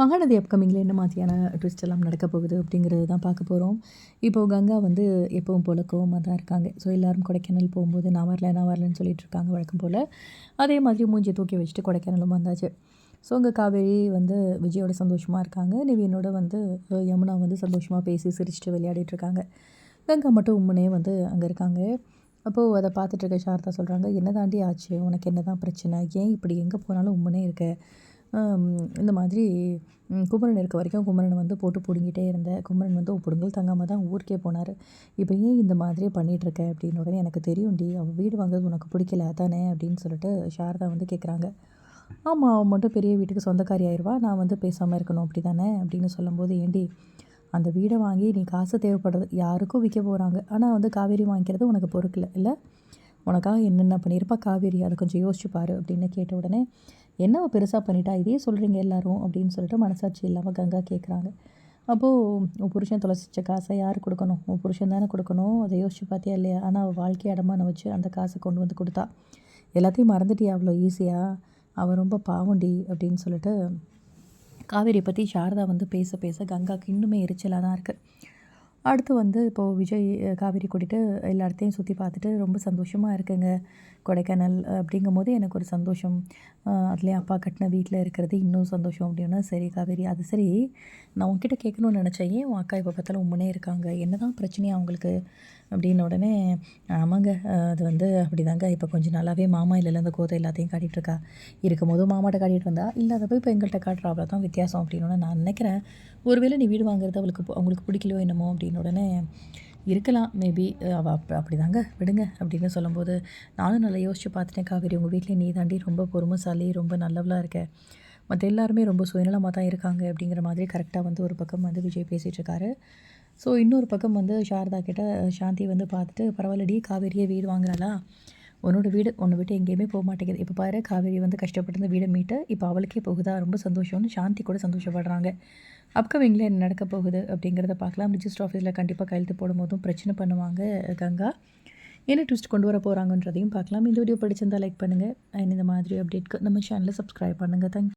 மகாநதி அப்கமிங்கில் என்ன மாதிரியான ட்விஸ்ட் எல்லாம் நடக்க போகுது அப்படிங்கிறது தான் பார்க்க போகிறோம் இப்போது கங்கா வந்து எப்பவும் போல் கோவமாக தான் இருக்காங்க. ஸோ எல்லோரும் கொடைக்கானல் போகும்போது நான் வரல நான் வரலன்னு சொல்லிட்டு இருக்காங்க வழக்கம் போல். அதே மாதிரி மூஞ்சி தூக்கி வச்சுட்டு கொடைக்கானலும் வந்தாச்சு. ஸோ அங்கே காவேரி வந்து விஜயோட சந்தோஷமாக இருக்காங்க. நிவியனோட வந்து யமுனா வந்து சந்தோஷமாக பேசி சிரிச்சிட்டு விளையாடிட்டு இருக்காங்க. கங்கா மட்டும் உம்முனே வந்து அங்கே இருக்காங்க. அப்போது அதை பார்த்துட்டு இருக்க சாரதா சொல்கிறாங்க என்ன தாண்டி ஆச்சு? உனக்கு என்ன தான் பிரச்சனை? ஏன் இப்படி எங்கே போனாலும் உம்மனே இருக்க? இந்த மாதிரி குமரன் இருக்க வரைக்கும் குமரனை வந்து போட்டு பிடுங்கிட்டே இருந்தேன் குமரன் வந்து பிடுங்கல் தங்காமல் தான் ஊருக்கே போனார். இப்போ ஏன் இந்த மாதிரி பண்ணிகிட்ருக்க அப்படின்னு உடனே எனக்கு தெரியும்டி அவள் வீடு வாங்குறது உனக்கு பிடிக்கல தானே அப்படின்னு சொல்லிட்டு சாரதா வந்து கேட்குறாங்க ஆமாம் அவன் மட்டும் பெரிய வீட்டுக்கு சொந்தக்காரி ஆயிடுவா நான் வந்து பேசாமல் இருக்கணும் அப்படி தானே அப்படின்னு சொல்லும்போது ஏண்டி அந்த வீடை வாங்கி நீ காசு தேவைப்படுறது யாருக்கும் விற்க போகிறாங்க ஆனால் வந்து காவேரி வாங்கிக்கிறது உனக்கு பொறுக்கல இல்லை? உனக்காக என்னென்ன பண்ணியிருப்பா? காவேரி அதை கொஞ்சம் யோசிச்சு பாரு அப்படின்னு கேட்ட உடனே என்ன பெருசாக பண்ணிட்டா? இதே சொல்கிறீங்க எல்லாரும் அப்படின்னு சொல்லிட்டு மனசாட்சி இல்லாமல் கங்கா கேட்குறாங்க அப்போது உன் புருஷன் தொலைச்சிச்ச காசை யார் கொடுக்கணும்? உன் புருஷன் தானே கொடுக்கணும்? அதை யோசிச்சு பார்த்தியா இல்லையா? ஆனால் அவள் வாழ்க்கையை அடமான வச்சு அந்த காசை கொண்டு வந்து கொடுத்தா. எல்லாத்தையும் மறந்துட்டியா அவ்வளோ ஈஸியாக அவள் ரொம்ப பாவண்டி அப்படின்னு சொல்லிட்டு காவேரி பற்றி சாரதா வந்து பேச பேச கங்காவுக்கு இன்னுமே எரிச்சலாக தான் இருக்குது அடுத்து வந்து இப்போது விஜய் காவேரி கூட்டிகிட்டு எல்லா இடத்தையும் சுற்றி பார்த்துட்டு ரொம்ப சந்தோஷமாக இருக்குங்க. கொடைக்கானல் அப்படிங்கும் போது எனக்கு ஒரு சந்தோஷம். அதுலேயும் அப்பா கட்டின வீட்டில் இருக்கிறது இன்னும் சந்தோஷம் அப்படின்னா சரி காவேரி அது சரி. நான் உங்ககிட்ட கேட்கணும்னு நினச்சேன். ஏன் உன் அக்கா இப்போ பார்த்தாலும் உண்மனே இருக்காங்க? என்ன தான் பிரச்சனையாக அவங்களுக்கு? அப்படின்னு உடனே ஆமாங்க அது வந்து அப்படி தாங்க இப்போ கொஞ்சம் நல்லாவே மாமா இல்லைல்ல அந்த கோதை எல்லாத்தையும் காட்டிகிட்ருக்கா இருக்கும் போது மாமாட்ட காட்டிகிட்டு வந்தா இல்லாதப்போ இப்போ எங்கள்கிட்ட காட்டுறா. அவ்வளோ தான் வித்தியாசம். அப்படின்னு நான் நினைக்கிறேன். ஒருவேளை நீ வீடு வாங்குறது அவளுக்கு அவங்களுக்கு பிடிக்கலையோ என்னமோ அப்படின்னு உடனே இருக்கலாம் மேபி அவள் அப் அப்படி தாங்க விடுங்க அப்படின்னு சொல்லும்போது நானும் நல்லா யோசித்து பார்த்துட்டேன் காவேரி உங்கள் வீட்டில் நீ தாண்டி ரொம்ப பொறுமைசாலி ரொம்ப நல்லவளாக இருக்க. மற்ற எல்லாருமே ரொம்ப சுயநலமாக தான் இருக்காங்க அப்படிங்கிற மாதிரி கரெக்டாக வந்து ஒரு பக்கம் வந்து விஜய் பேசிகிட்ருக்காரு ஸோ இன்னொரு பக்கம் வந்து சாரதா கிட்ட சாந்தி வந்து பார்த்துட்டு பரவாயில்லடி காவேரியே வீடு வாங்குறாளா? உன்னோட வீடு உன்னை விட்டு எங்கேயுமே போக மாட்டேங்குது. இப்போ பாரு காவேரி வந்து கஷ்டப்பட்டு வீடை மீட்டு இப்போ அவளுக்கே போகுதா? ரொம்ப சந்தோஷம்னு சாந்தி கூட சந்தோஷப்படுறாங்க. அப்கமிங்கில் என்ன நடக்க போகுது அப்படிங்கிறத பார்க்கலாம். ரிஜிஸ்டர் ஆஃபீஸில் கண்டிப்பாக கையெழுத்து போடும் போதும் பிரச்சனை பண்ணுவாங்க கங்கா. என்ன ட்விஸ்ட் கொண்டு வர போகிறாங்கன்றதையும் பார்க்கலாம். இந்த வீடியோ பிடிச்சிருந்தால் லைக் பண்ணுங்கள் அண்ட் இந்த மாதிரி அப்டேட்க்கு நம்ம சேனலை சப்ஸ்கிரைப் பண்ணுங்கள் தேங்க்